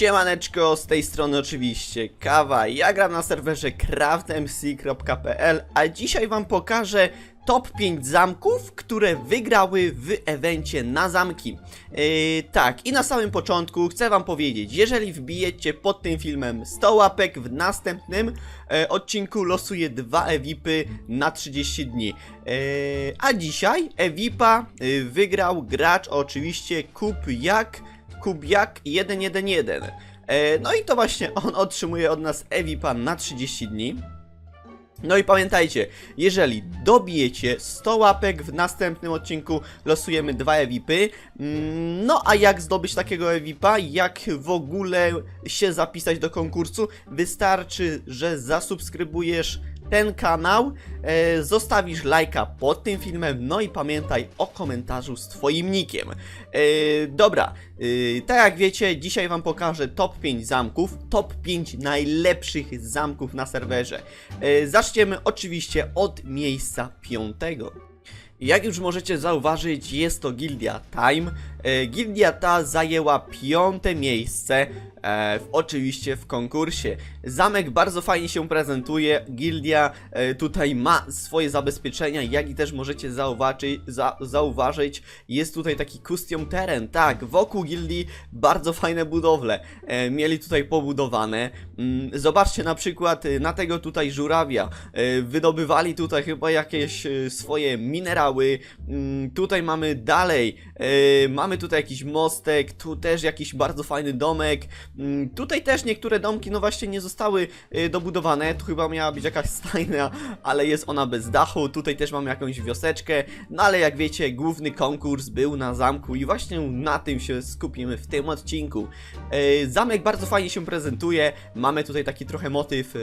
Siemaneczko, z tej strony oczywiście Kawa. Ja gram na serwerze craftmc.pl, a dzisiaj wam pokażę top 5 zamków, które wygrały w evencie na zamki. Yy, tak, i na samym początku chcę wam powiedzieć, jeżeli wbijecie pod tym filmem 100 łapek, w następnym e, odcinku losuję dwa EVIPy na 30 dni. E, a dzisiaj EVIPa y, wygrał gracz oczywiście Kupiak Kubiak 111. E, no i to właśnie on otrzymuje od nas EVIPa na 30 dni. No i pamiętajcie, jeżeli dobijecie 100 łapek w następnym odcinku losujemy dwa EVIPy. Mm, No a jak zdobyć takiego EVIPa? Jak w ogóle się zapisać do konkursu? Wystarczy, że zasubskrybujesz ten kanał, e, zostawisz lajka pod tym filmem, no i pamiętaj o komentarzu z twoim nickiem. E, dobra, e, tak jak wiecie, dzisiaj wam pokażę top 5 zamków, top 5 najlepszych zamków na serwerze. E, zaczniemy oczywiście od miejsca piątego. Jak już możecie zauważyć, jest to Gildia Time. E, Gildia ta zajęła piąte miejsce, e, w, oczywiście w konkursie. Zamek bardzo fajnie się prezentuje, Gildia e, tutaj ma swoje zabezpieczenia, jak i też możecie zauważyć, za, zauważyć, jest tutaj taki custom teren, tak, wokół Gildii bardzo fajne budowle, e, mieli tutaj pobudowane. Mm, zobaczcie na przykład e, na tego tutaj żurawia, e, wydobywali tutaj chyba jakieś e, swoje minerały, Mm, tutaj mamy dalej, e, mamy tutaj jakiś mostek, tu też jakiś bardzo fajny domek, tutaj też niektóre domki no właśnie nie zostały e, dobudowane, tu chyba miała być jakaś stajnia, ale jest ona bez dachu, tutaj też mamy jakąś wioseczkę, no ale jak wiecie, główny konkurs był na zamku i właśnie na tym się skupimy w tym odcinku. E, Zamek bardzo fajnie się prezentuje, mamy tutaj taki trochę motyw e,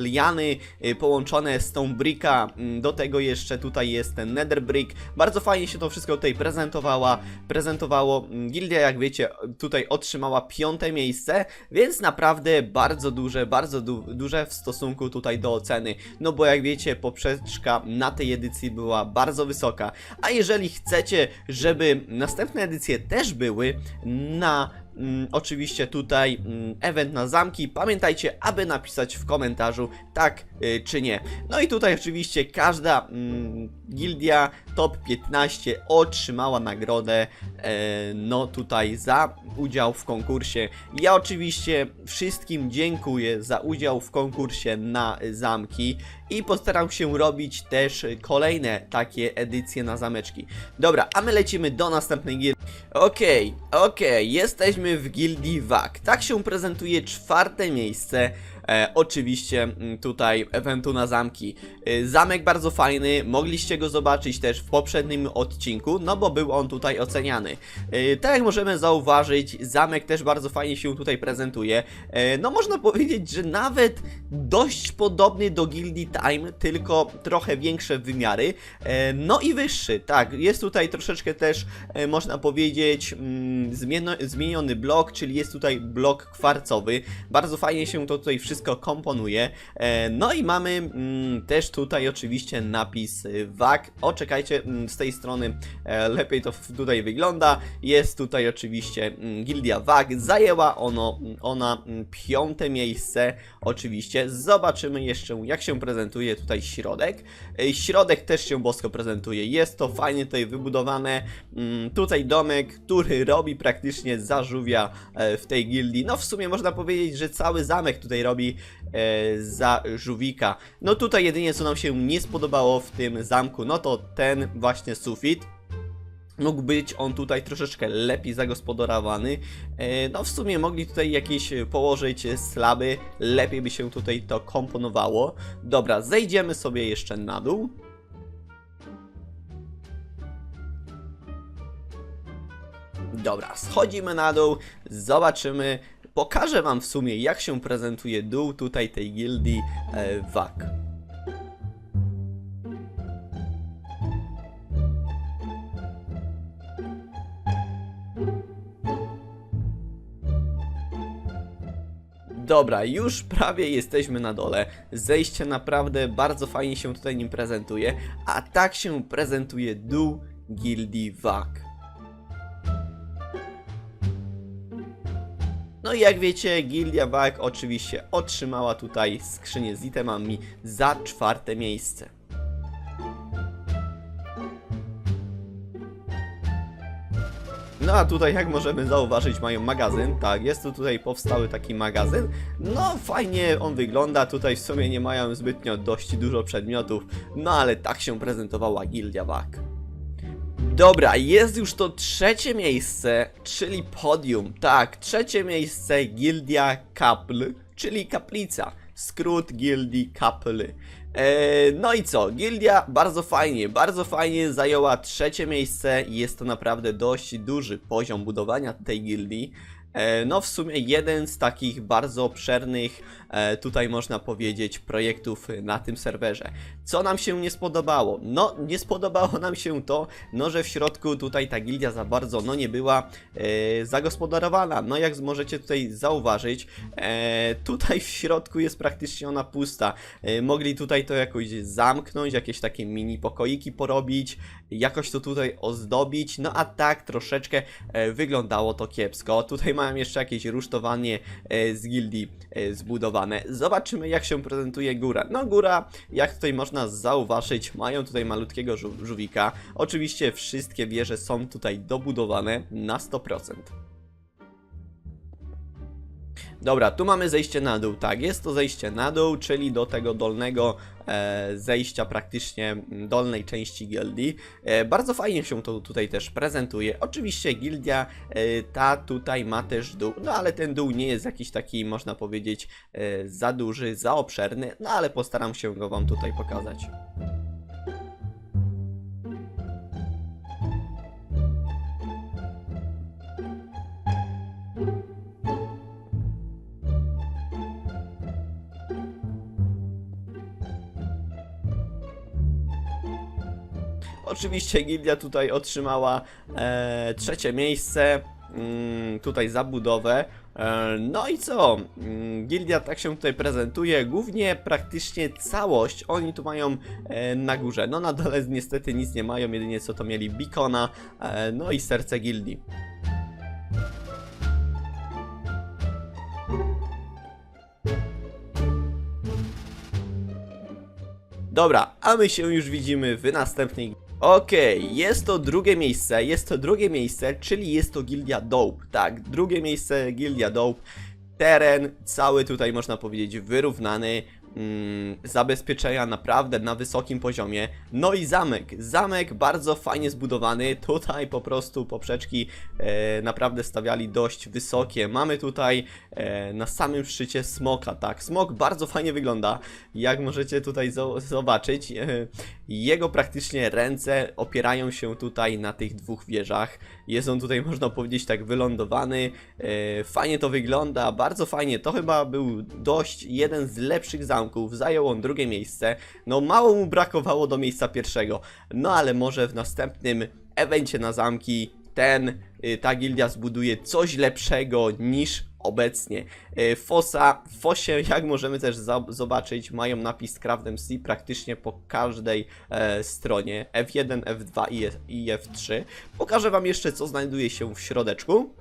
liany połączone z tą bricka, mm, do tego jeszcze tutaj jest ten nether brick, bardzo fajnie się to wszystko tutaj prezentowała, prezentowało, Mm, gildia jak wiecie tutaj otrzymała piąte miejsce, więc naprawdę bardzo duże, bardzo du duże w stosunku tutaj do oceny, no bo jak wiecie poprzeczka na tej edycji była bardzo wysoka, a jeżeli chcecie, żeby następne edycje też były na mm, oczywiście tutaj mm, event na zamki. Pamiętajcie, aby napisać w komentarzu tak y, czy nie. No i tutaj oczywiście każda mm, gildia top 15 otrzymała nagrodę e, no tutaj za udział w konkursie. Ja oczywiście wszystkim dziękuję za udział w konkursie na zamki i postaram się robić też kolejne takie edycje na zameczki. Dobra, a my lecimy do następnej gildii. Okej, okej, jesteśmy w gildii WAK. Tak się prezentuje czwarte miejsce. E, oczywiście mm, tutaj eventu na zamki. E, zamek bardzo fajny, mogliście go zobaczyć też w poprzednim odcinku, no bo był on tutaj oceniany. E, tak jak możemy zauważyć, zamek też bardzo fajnie się tutaj prezentuje. E, no można powiedzieć, że nawet dość podobny do Gildii Time, tylko trochę większe wymiary. E, no i wyższy, tak, jest tutaj troszeczkę też, e, można powiedzieć, mm, zmieniony blok, czyli jest tutaj blok kwarcowy. Bardzo fajnie się to tutaj wszystko komponuje. E, no i mamy mm, też tutaj oczywiście napis y, WAG. O, czekajcie, mm, z tej strony e, lepiej to tutaj wygląda. Jest tutaj oczywiście mm, Gildia WAG. Zajęła ono, ona piąte miejsce. Oczywiście zobaczymy jeszcze jak się prezentuje tutaj środek. E, Środek też się bosko prezentuje. Jest to fajnie tutaj wybudowane. Tutaj domek, który robi praktycznie zażółwia w tej gildii. No w sumie można powiedzieć, że cały zamek tutaj robi e, za żółwika. No tutaj jedynie co nam się nie spodobało w tym zamku, no to ten właśnie sufit. Mógł być on tutaj troszeczkę lepiej zagospodarowany. E, No w sumie mogli tutaj jakieś położyć slaby, lepiej by się tutaj to komponowało. Dobra, zejdziemy sobie jeszcze na dół. Dobra, schodzimy na dół, zobaczymy. Pokażę wam w sumie jak się prezentuje dół tutaj tej gildii e, WAK. Dobra, już prawie jesteśmy na dole. Zejście naprawdę bardzo fajnie się tutaj nim prezentuje, a tak się prezentuje dół gildii WAK. No i jak wiecie, Gildia Walk oczywiście otrzymała tutaj skrzynię z itemami za czwarte miejsce. No a tutaj jak możemy zauważyć mają magazyn, tak, jest tu tutaj powstały taki magazyn, no fajnie on wygląda, tutaj w sumie nie mają zbytnio dość dużo przedmiotów, no ale tak się prezentowała Gildia Wak. Dobra, jest już to trzecie miejsce, czyli podium, tak, trzecie miejsce Gildia Kapl, czyli kaplica, skrót Gildii Kaply. Eee, no i co? Gildia bardzo fajnie, bardzo fajnie zajęła trzecie miejsce jest to naprawdę dość duży poziom budowania tej gildii. E, No, w sumie jeden z takich bardzo obszernych, e, tutaj można powiedzieć, projektów na tym serwerze. Co nam się nie spodobało? No, nie spodobało nam się to, no, że w środku tutaj ta gildia za bardzo, no, nie była e, zagospodarowana. No, jak możecie tutaj zauważyć, e, tutaj w środku jest praktycznie ona pusta. E, mogli tutaj to jakoś zamknąć, jakieś takie mini pokoiki porobić, jakoś to tutaj ozdobić, no a tak troszeczkę e, wyglądało to kiepsko. Tutaj mają jeszcze jakieś rusztowanie e, z gildii e, zbudowane. Zobaczymy jak się prezentuje góra. No góra, jak tutaj można zauważyć, mają tutaj malutkiego żu żółwika. Oczywiście wszystkie wieże są tutaj dobudowane na 100%. Dobra, tu mamy zejście na dół, tak, jest to zejście na dół, czyli do tego dolnego e, zejścia praktycznie m, dolnej części gildii. E, bardzo fajnie się to tutaj też prezentuje. Oczywiście gildia e, ta tutaj ma też dół, no ale ten dół nie jest jakiś taki, można powiedzieć, e, za duży, za obszerny, no ale postaram się go wam tutaj pokazać. Oczywiście Gildia tutaj otrzymała e, trzecie miejsce, mm, tutaj za budowę. E, no i co? Mm, Gildia tak się tutaj prezentuje, głównie praktycznie całość oni tu mają e, na górze. No na dole niestety nic nie mają, jedynie co to mieli Beacona, e, no i serce Gildii. Dobra, a my się już widzimy w następnej. Okej, jest to drugie miejsce, jest to drugie miejsce, czyli jest to Gildia Dope. Tak, drugie miejsce Gildia Dope. Teren cały tutaj można powiedzieć wyrównany. Mm, zabezpieczenia naprawdę na wysokim poziomie. No i zamek. Zamek bardzo fajnie zbudowany. Tutaj po prostu poprzeczki e, naprawdę stawiali dość wysokie. Mamy tutaj e, na samym szczycie smoka, tak. Smok bardzo fajnie wygląda. Jak możecie tutaj zo- zobaczyć, e, jego praktycznie ręce opierają się tutaj na tych dwóch wieżach. Jest on tutaj, można powiedzieć, tak wylądowany. E, fajnie to wygląda, bardzo fajnie. To chyba był dość jeden z lepszych zamków. Zajął on drugie miejsce. No, mało mu brakowało do miejsca pierwszego. No, ale może w następnym evencie na zamki ten, y, ta gildia zbuduje coś lepszego niż obecnie. Y, Fosa, Fosie, jak możemy też zobaczyć, mają napis Craft MC praktycznie po każdej e, stronie. F1, F2 i, F- i F3. Pokażę wam jeszcze, co znajduje się w środeczku.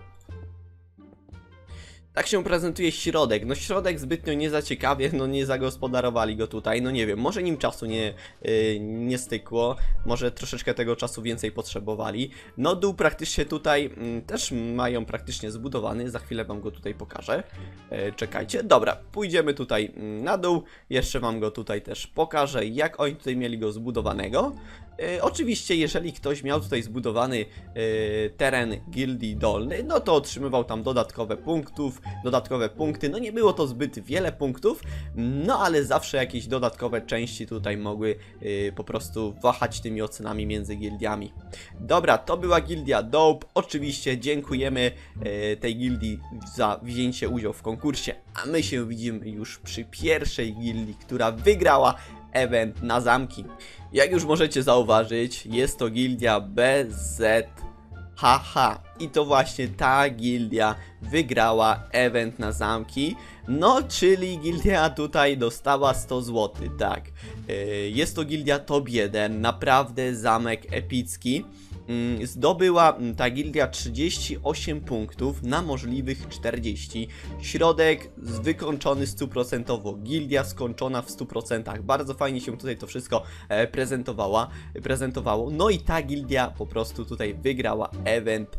Tak się prezentuje środek. No środek zbytnio nie zaciekawie, no nie zagospodarowali go tutaj, no nie wiem, może nim czasu nie, yy, nie stykło, może troszeczkę tego czasu więcej potrzebowali. No dół praktycznie tutaj mm, też mają praktycznie zbudowany, za chwilę wam go tutaj pokażę. Yy, czekajcie, dobra, pójdziemy tutaj mm, na dół, jeszcze wam go tutaj też pokażę, jak oni tutaj mieli go zbudowanego. E, oczywiście, jeżeli ktoś miał tutaj zbudowany e, teren gildii dolny, no to otrzymywał tam dodatkowe punktów, dodatkowe punkty. No nie było to zbyt wiele punktów, no ale zawsze jakieś dodatkowe części tutaj mogły e, po prostu wahać tymi ocenami między gildiami. Dobra, to była gildia Dope. Oczywiście dziękujemy tej gildii za wzięcie udziału w konkursie, a my się widzimy już przy pierwszej gildii, która wygrała event na zamki. Jak już możecie zauważyć, jest to gildia BZHH i to właśnie ta gildia wygrała event na zamki. No, czyli gildia tutaj dostała 100 zł, tak. Yy, Jest to gildia top 1, naprawdę zamek epicki. Mm, zdobyła mm, ta gildia 38 punktów na możliwych 40. Środek wykończony stuprocentowo, gildia skończona w 100%. Bardzo fajnie się tutaj to wszystko e, prezentowała, prezentowało. No i ta gildia po prostu tutaj wygrała event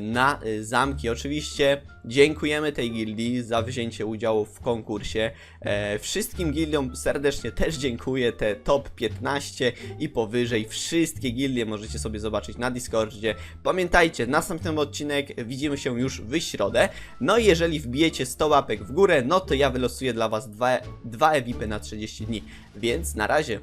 na e, zamki. Oczywiście dziękujemy tej gildii za wzięcie udziału w konkursie. E, wszystkim gildiom serdecznie też dziękuję. Te top 15 i powyżej. Wszystkie gildie możecie sobie zobaczyć na Discordzie. Pamiętajcie, następny odcinek widzimy się już w środę. No i jeżeli wbijecie 100 łapek w górę, no to ja wylosuję dla Was dwa, dwa na 30 dni. Więc na razie.